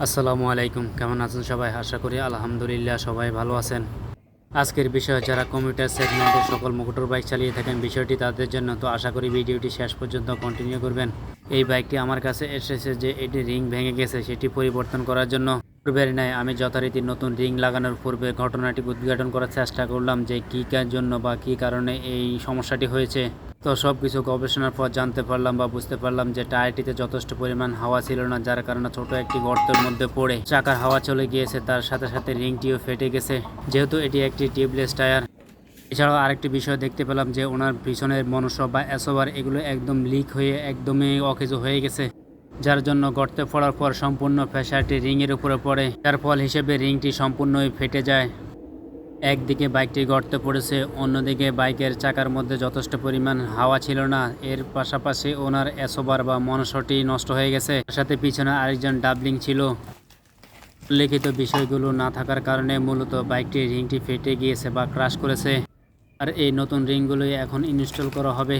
আসসালামু আলাইকুম, কেমন আছেন সবাই? আশা করি আলহামদুলিল্লাহ সবাই ভালো আছেন। আজকের বিষয় যারা কমিউটার সেগমেন্টের সকল মোটর বাইক চালিয়ে থাকেন, বিষয়টি তাদের জন্য তো আশা করি ভিডিওটি শেষ পর্যন্ত কন্টিনিউ করবেন। এই বাইকটি আমার কাছে এসেছে যে এটি রিং ভেঙে গেছে, সেটি পরিবর্তন করার জন্য। পূর্বের ন্যায় আমি যথারীতি নতুন রিং লাগানোর পূর্বে ঘটনাটি উদ্ঘাটন করার চেষ্টা করলাম যে কী কার জন্য বা কী কারণে এই সমস্যাটি হয়েছে। তো সব কিছু গবেষণার পর জানতে পারলাম বা বুঝতে পারলাম যে টায়ারটিতে যথেষ্ট পরিমাণ হাওয়া ছিল না, যার কারণে ছোট একটি গর্তের মধ্যে পড়ে চাকার হাওয়া চলে গিয়েছে, তার সাথে সাথে রিংটিও ফেটে গেছে। যেহেতু এটি একটি টিউবলেস টায়ার, এছাড়াও আরেকটি বিষয় দেখতে পেলাম যে ওনার পিছনের মনুষ্য বা এসোবার এগুলো একদম লিক হয়ে একদমই অকেজো হয়ে গেছে, যার জন্য গর্তে পড়ার পর সম্পূর্ণ প্রেশারটি রিংয়ের উপরে পড়ে। যার ফল হিসেবে রিংটি সম্পূর্ণই ফেটে যায়। একদিকে বাইকটি গর্তে পড়েছে, অন্যদিকে বাইকের চাকার মধ্যে যথেষ্ট পরিমাণ হাওয়া ছিল না। এর পাশাপাশি ওনার এসোবার বা মনসটি নষ্ট হয়ে গেছে। সাথে পিছনে আরেকজন ডাবলিং ছিল। উল্লেখিত বিষয়গুলো না থাকার কারণে মূলত বাইকটির রিংটি ফেটে গিয়েছে বা ক্রাশ করেছে। আর এই নতুন রিংগুলোই এখন ইনস্টল করা হবে।